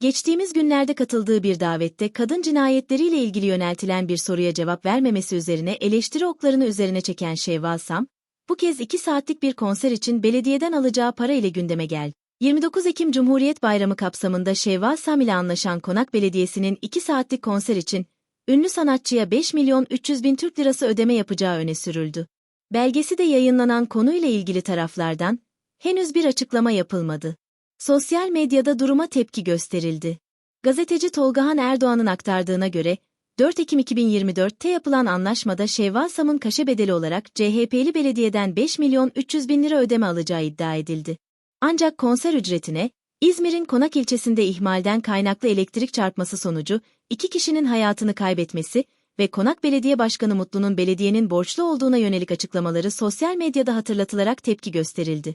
Geçtiğimiz günlerde katıldığı bir davette kadın cinayetleriyle ilgili yöneltilen bir soruya cevap vermemesi üzerine eleştiri oklarını üzerine çeken Şevval Sam, bu kez 2 saatlik bir konser için belediyeden alacağı para ile gündeme geldi. 29 Ekim Cumhuriyet Bayramı kapsamında Şevval Sam ile anlaşan Konak Belediyesi'nin 2 saatlik konser için ünlü sanatçıya 5 milyon 300 bin Türk lirası ödeme yapacağı öne sürüldü. Belgesi de yayınlanan konuyla ilgili taraflardan henüz bir açıklama yapılmadı. Sosyal medyada duruma tepki gösterildi. Gazeteci Tolgahan Erdoğan'ın aktardığına göre, 4 Ekim 2024'te yapılan anlaşmada Şevval Sam'ın kaşe bedeli olarak CHP'li belediyeden 5 milyon 300 bin lira ödeme alacağı iddia edildi. Ancak konser ücretine, İzmir'in Konak ilçesinde ihmalden kaynaklı elektrik çarpması sonucu iki kişinin hayatını kaybetmesi ve Konak Belediye Başkanı Mutlu'nun belediyenin borçlu olduğuna yönelik açıklamaları sosyal medyada hatırlatılarak tepki gösterildi.